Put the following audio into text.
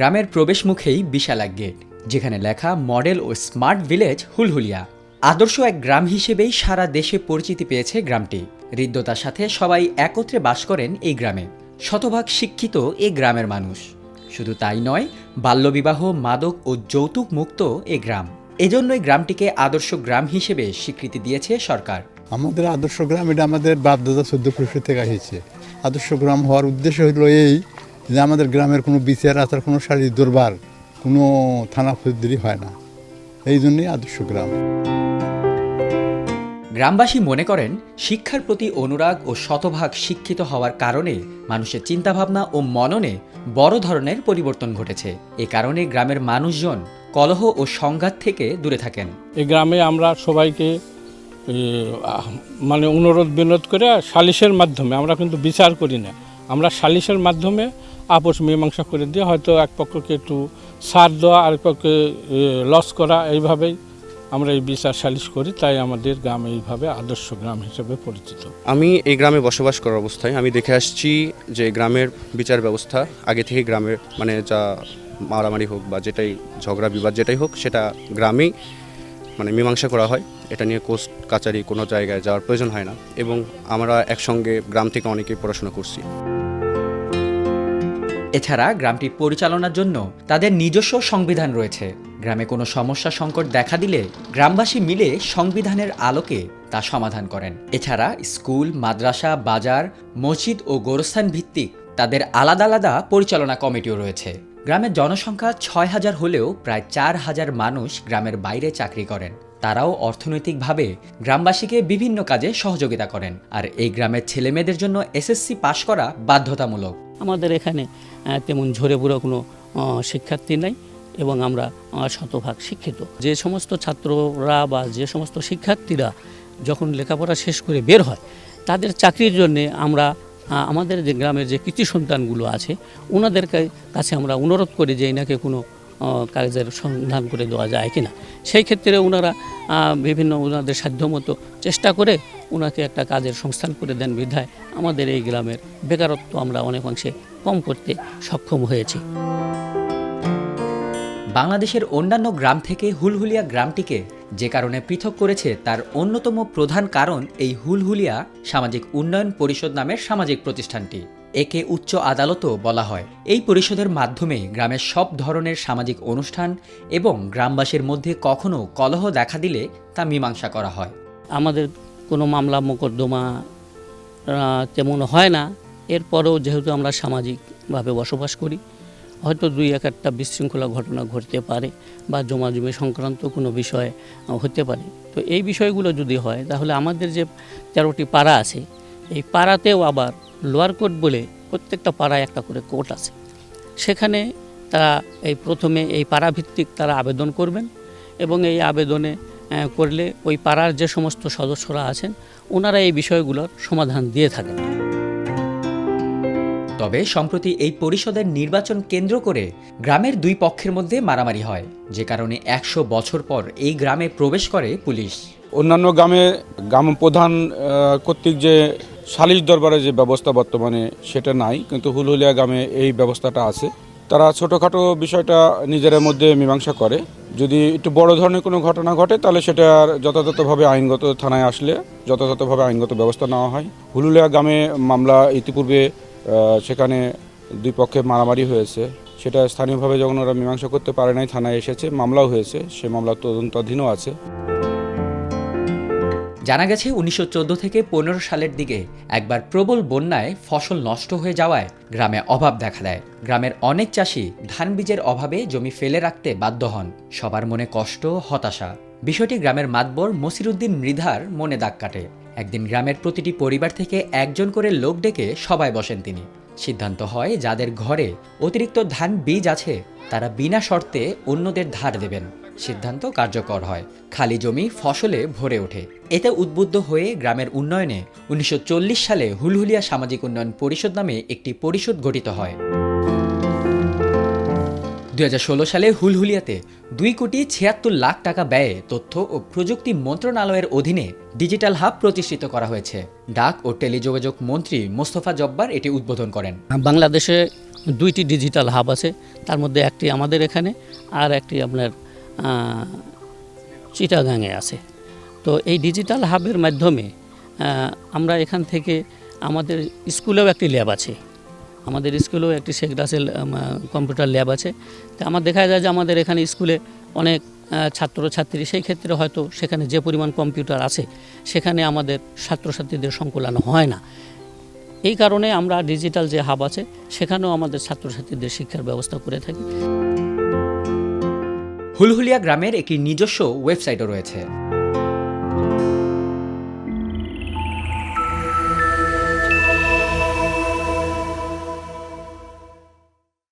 গ্রামের প্রবেশ মুখেই বিশাল এক গেট, যেখানে লেখা মডেল ও স্মার্ট ভিলেজ হুলহুলিয়া। আদর্শ এক গ্রাম হিসেবেই সারা দেশে পরিচিতি পেয়েছে গ্রামটি। হৃদ্যতার সাথে সবাই একত্রে বাস করেন এই গ্রামে। শতভাগ শিক্ষিত এই গ্রামের মানুষ। শুধু তাই নয়, বাল্যবিবাহ, মাদক ও যৌতুক মুক্ত এ গ্রাম। এজন্যই গ্রামটিকে আদর্শ গ্রাম হিসেবে স্বীকৃতি দিয়েছে সরকার। আমাদের আদর্শ গ্রাম এটা আমাদের বাপদাদা চোদ্দ পুরুষের থেকে এসেছে আদর্শ গ্রাম হওয়ার উদ্দেশ্য হলো এই যে আমাদের গ্রামের কোনো বিচার আচার কোনো শারীরিক দরবার কোনো থানা ফৌজদারি হয় না। এই জন্যই আদর্শ গ্রাম। গ্রামবাসী মনে করেন শিক্ষার প্রতি অনুরাগ ও শতভাগ শিক্ষিত হওয়ার কারণে মানুষের চিন্তাভাবনা ও মননে বড় ধরনের পরিবর্তন ঘটেছে। এ কারণে গ্রামের মানুষজন কলহ ও সংঘাত থেকে দূরে থাকেন। এই গ্রামে আমরা সবাইকে মানে অনুরোধ বিনোদ করে সালিশের মাধ্যমে আমরা কিন্তু বিচার করি না। আমরা সালিশের মাধ্যমে আপোষ মীমাংসা করে দিয়ে হয়তো এক পক্ষকে একটু সার দেওয়া, আরেক পক্ষে লস করা, এইভাবেই আমরা এই বিচার সালিশ করি। তাই আমাদের গ্রাম এইভাবে আদর্শ গ্রাম হিসেবে পরিচিত। আমি এই গ্রামে বসবাস করার অবস্থায় আমি দেখে আসছি যে গ্রামের বিচার ব্যবস্থা আগে থেকে গ্রামের মানে যা মারামারি হোক বা যেটাই ঝগড়া বিবাদ যেটাই হোক সেটা গ্রামেই মানে মীমাংসা করা হয়। এটা নিয়ে কোর্ট, কাচারি কোনো জায়গায় যাওয়ার প্রয়োজন হয় না। এবং আমরা একসঙ্গে গ্রাম থেকে অনেকেই পড়াশোনা করছি। এছাড়া গ্রামটি পরিচালনার জন্য তাদের নিজস্ব সংবিধান রয়েছে। গ্রামে কোনো সমস্যা সংকট দেখা দিলে গ্রামবাসী মিলে সংবিধানের আলোকে তা সমাধান করেন। এছাড়া স্কুল, মাদ্রাসা, বাজার, মসজিদ ও গোরস্থান ভিত্তিক তাদের আলাদা আলাদা পরিচালনা কমিটিও রয়েছে। গ্রামের জনসংখ্যা ছয় হাজার হলেও প্রায় চার হাজার মানুষ গ্রামের বাইরে চাকরি করেন। তারাও অর্থনৈতিকভাবে গ্রামবাসীকে বিভিন্ন কাজে সহযোগিতা করেন। আর এই গ্রামের ছেলেমেয়েদের জন্য এসএসসি পাশ করা বাধ্যতামূলক। আমাদের এখানে তেমন ঝরে বুড়ো কোনো শিক্ষার্থী নাই এবং আমরা শতভাগ শিক্ষিত। যে সমস্ত ছাত্ররা বা যে সমস্ত শিক্ষার্থীরা যখন লেখাপড়া শেষ করে বের হয়, তাদের চাকরির জন্যে আমরা আমাদের যে গ্রামের যে কৃতি সন্তানগুলো আছে ওনাদের কাছে আমরা অনুরোধ করি যে এনাকে কোনো কাজের সন্ধান করে দেওয়া যায় কিনা। সেই ক্ষেত্রে ওনারা বিভিন্ন ওনাদের সাধ্যমতো চেষ্টা করে ওনাকে একটা কাজের সংস্থান করে দেন বিধায় আমাদের এই গ্রামের বেকারত্ব আমরা অনেক অংশে কম করতে সক্ষম হয়েছি। বাংলাদেশের অন্যান্য গ্রাম থেকে হুলহুলিয়া গ্রামটিকে যে কারণে পৃথক করেছে তার অন্যতম প্রধান কারণ এই হুলহুলিয়া সামাজিক উন্নয়ন পরিষদ নামের সামাজিক প্রতিষ্ঠানটি। একে উচ্চ আদালতও বলা হয়। এই পরিষদের মাধ্যমে গ্রামের সব ধরনের সামাজিক অনুষ্ঠান এবং গ্রামবাসীর মধ্যে কখনো কলহ দেখা দিলে তা মীমাংসা করা হয়। আমাদের কোনো মামলা, মোকদ্দমা তেমন হয় না। এরপরেও যেহেতু আমরা সামাজিকভাবে বসবাস করি, হয়তো দুই এক একটা বিশৃঙ্খলা ঘটনা ঘটতে পারে বা জমাজমি সংক্রান্ত কোনো বিষয় হতে পারে। তো এই বিষয়গুলো যদি হয়, তাহলে আমাদের যে তেরোটি পাড়া আছে, এই পাড়াতেও আবার লোয়ার কোর্ট বলে প্রত্যেকটা পাড়ায় একটা করে কোর্ট আছে। সেখানে তারা এই প্রথমে এই পাড়াভিত্তিক তারা আবেদন করবেন এবং এই আবেদনে করলে ওই পাড়ার যে সমস্ত সদস্যরা আছেন ওনারা এই বিষয়গুলোর সমাধান দিয়ে থাকেন। তবে সম্প্রতি এই পরিষদের নির্বাচন কেন্দ্র করে গ্রামের দুই পক্ষের মধ্যে মারামারি হয় যে কারণে একশো বছর পর এই গ্রামে প্রবেশ করে পুলিশ। অন্যান্য গ্রামে গ্রাম প্রধান কর্তৃক যে সালিশ দরবারের যে ব্যবস্থা বর্তমানে সেটা নাই কিন্তু হুলহুলিয়া গ্রামে এই ব্যবস্থাটা আছে। তারা ছোটোখাটো বিষয়টা নিজেদের মধ্যে মীমাংসা করে। যদি একটু বড় ধরনের কোনো ঘটনা ঘটে, তাহলে সেটা যথাযথভাবে আইনগত থানায় আসলে যথাযথভাবে আইনগত ব্যবস্থা নেওয়া হয়। হুলুলিয়া গ্রামে মামলা ইতিপূর্বে সেখানে দুই পক্ষে মারামারি হয়েছে। সেটা স্থানীয়ভাবে যখন ওরা মীমাংসা করতে পারে নাই, থানায় এসেছে, মামলাও হয়েছে। সে মামলা তদন্তাধীনও আছে। জানা গেছে, উনিশশো চোদ্দ থেকে পনেরো সালের দিকে একবার প্রবল বন্যায় ফসল নষ্ট হয়ে যাওয়ায় গ্রামে অভাব দেখা দেয়। গ্রামের অনেক চাষি ধান বীজের অভাবে জমি ফেলে রাখতে বাধ্য হন। সবার মনে কষ্ট, হতাশা। বিষয়টি গ্রামের মাতবর মসিরুদ্দিন মৃধার মনে দাগ কাটে। একদিন গ্রামের প্রতিটি পরিবার থেকে একজন করে লোক ডেকে সবাই বসেন তিনি। সিদ্ধান্ত হয়, যাদের ঘরে অতিরিক্ত ধান বীজ আছে, তারা বিনা শর্তে অন্যদের ধার দেবেন। সিদ্ধান্ত কার্যকর হয়। খালি জমি ফসলে ভরে ওঠে। এতে উদ্বুদ্ধ হয়ে গ্রামের উন্নয়নে উনিশশো চল্লিশ সালে হুলহুলিয়া সামাজিক উন্নয়ন পরিষদ নামে একটি পরিষদ গঠিত হয়। দুই হাজার ষোলো সালে হুলহুলিয়াতে দুই কোটি ছিয়াত্তর লাখ টাকা ব্যয়ে তথ্য ও প্রযুক্তি মন্ত্রণালয়ের অধীনে ডিজিটাল হাব প্রতিষ্ঠিত করা হয়েছে। ডাক ও টেলিযোগাযোগ মন্ত্রী মোস্তফা জব্বার এটি উদ্বোধন করেন। বাংলাদেশে দুইটি ডিজিটাল হাব আছে। তার মধ্যে একটি আমাদের এখানে আর একটি আপনার চিটাগাঙে আছে। তো এই ডিজিটাল হাবের মাধ্যমে আমরা এখান থেকে আমাদের স্কুলেও একটি ল্যাব আছে। আমাদের স্কুলেও একটি শেখ রাসেল কম্পিউটার ল্যাব আছে। তো আমার দেখা যায় যে আমাদের এখানে স্কুলে অনেক ছাত্রছাত্রী, সেই ক্ষেত্রে হয়তো সেখানে যে পরিমাণ কম্পিউটার আছে, সেখানে আমাদের ছাত্রছাত্রীদের সংকুলান হয় না। এই কারণে আমরা ডিজিটাল যে হাব আছে, সেখানেও আমাদের ছাত্রছাত্রীদের শিক্ষার ব্যবস্থা করে থাকি। হুলহুলিয়া গ্রামের একটি নিজস্ব ওয়েবসাইটও রয়েছে।